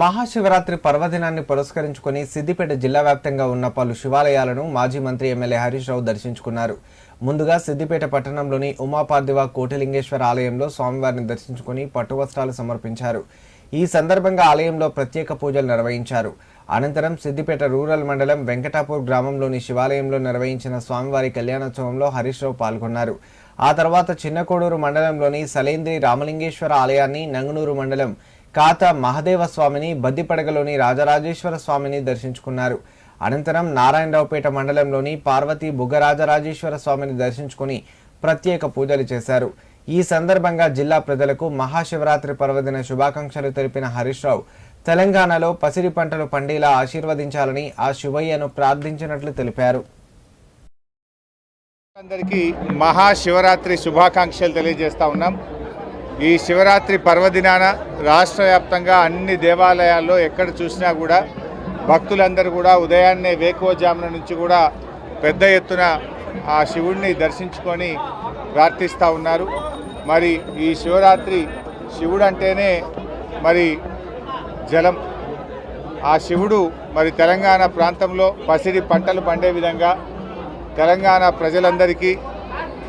మహాశివరాత్రి పర్వదినాన్ని పురస్కరించుకుని సిద్దిపేట జిల్లా వ్యాప్తంగా ఉన్న పలు శివాలయాలను మాజీ మంత్రి ఎమ్మెల్యే హరీష్ రావు దర్శించుకున్నారు. ముందుగా సిద్దిపేట పట్టణంలోని ఉమాపార్థివ కోటిలింగేశ్వర ఆలయంలో స్వామివారిని దర్శించుకుని పట్టువస్త్రాలు సమర్పించారు. ఈ సందర్భంగా ఆలయంలో ప్రత్యేక పూజలు నిర్వహించారు. అనంతరం సిద్దిపేట రూరల్ మండలం వెంకటాపూర్ గ్రామంలోని శివాలయంలో నిర్వహించిన స్వామివారి కళ్యాణోత్సవంలో హరీష్ రావు పాల్గొన్నారు. ఆ తర్వాత చిన్నకోడూరు మండలంలోని సలేంద్రి రామలింగేశ్వర ఆలయాన్ని నంగనూరు మండలం కాత మహదేవ స్వామిని బద్దిపడగలోని రాజరాజేశ్వర స్వామిని దర్శించుకున్నారు. అనంతరం నారాయణరావుపేట మండలంలోని పార్వతీ బుగ్గరాజరాజేశ్వర స్వామిని దర్శించుకుని ప్రత్యేక పూజలు చేశారు. ఈ సందర్భంగా జిల్లా ప్రజలకు మహాశివరాత్రి పర్వదిన శుభాకాంక్షలు తెలిపిన హరీష్ రావు తెలంగాణలో పసిరి పంటలు పండేలా ఆశీర్వదించాలని ఆ శివయ్యను ప్రార్థించినట్లు తెలిపారు. అందరికీ మహాశివరాత్రి శుభాకాంక్షలు తెలియజేస్తా ఉన్నాం. ఈ శివరాత్రి పర్వదినాన రాష్ట్ర వ్యాప్తంగా అన్ని దేవాలయాల్లో ఎక్కడ చూసినా కూడా భక్తులందరూ కూడా ఉదయాన్నే వేకువజామున నుంచి కూడా పెద్ద ఎత్తున ఆ శివుడిని దర్శించుకొని ప్రార్థిస్తూ ఉన్నారు. మరి ఈ శివరాత్రి శివుడు అంటేనే మరి జలం. ఆ శివుడు మరి తెలంగాణ ప్రాంతంలో పసిడి పంటలు పండే విధంగా తెలంగాణ ప్రజలందరికీ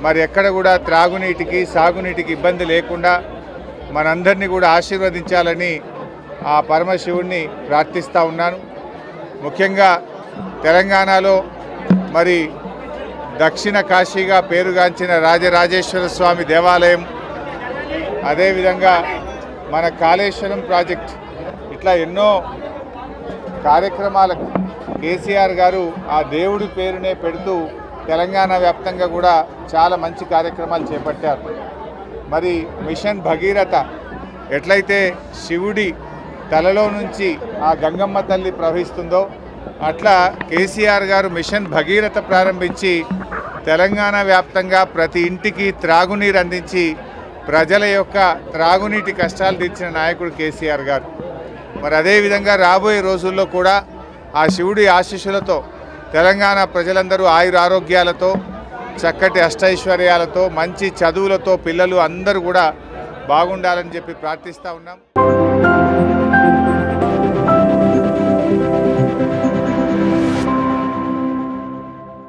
మరి ఎక్కడ కూడా త్రాగునీటికి సాగునీటికి ఇబ్బంది లేకుండా మనందరినీ కూడా ఆశీర్వదించాలని ఆ పరమశివుణ్ణి ప్రార్థిస్తూ ఉన్నాను. ముఖ్యంగా తెలంగాణలో మరి దక్షిణ కాశీగా పేరుగాంచిన రాజరాజేశ్వర స్వామి దేవాలయం అదేవిధంగా మన కాళేశ్వరం ప్రాజెక్ట్ ఇట్లా ఎన్నో కార్యక్రమాలకు కేసీఆర్ గారు ఆ దేవుడి పేరునే పెడుతూ తెలంగాణ వ్యాప్తంగా కూడా చాలా మంచి కార్యక్రమాలు చేపట్టారు. మరి మిషన్ భగీరథ ఎట్లయితే శివుడి తలలో నుంచి ఆ గంగమ్మ తల్లి ప్రవహిస్తుందో అట్లా కేసీఆర్ గారు మిషన్ భగీరథ ప్రారంభించి తెలంగాణ వ్యాప్తంగా ప్రతి ఇంటికి త్రాగునీరు అందించి ప్రజల యొక్క త్రాగునీటి కష్టాలు తీర్చిన నాయకుడు కేసీఆర్ గారు. మరి అదేవిధంగా రాబోయే రోజుల్లో కూడా ఆ శివుడి ఆశీస్సులతో తెలంగాణ ప్రజలందరూ ఆయురారోగ్యాలతో చక్కటి అష్టైశ్వర్యాలతో మంచి చదువులతో పిల్లలు అందరూ కూడా బాగుండాలని చెప్పి ప్రార్థిస్తూ ఉన్నాం.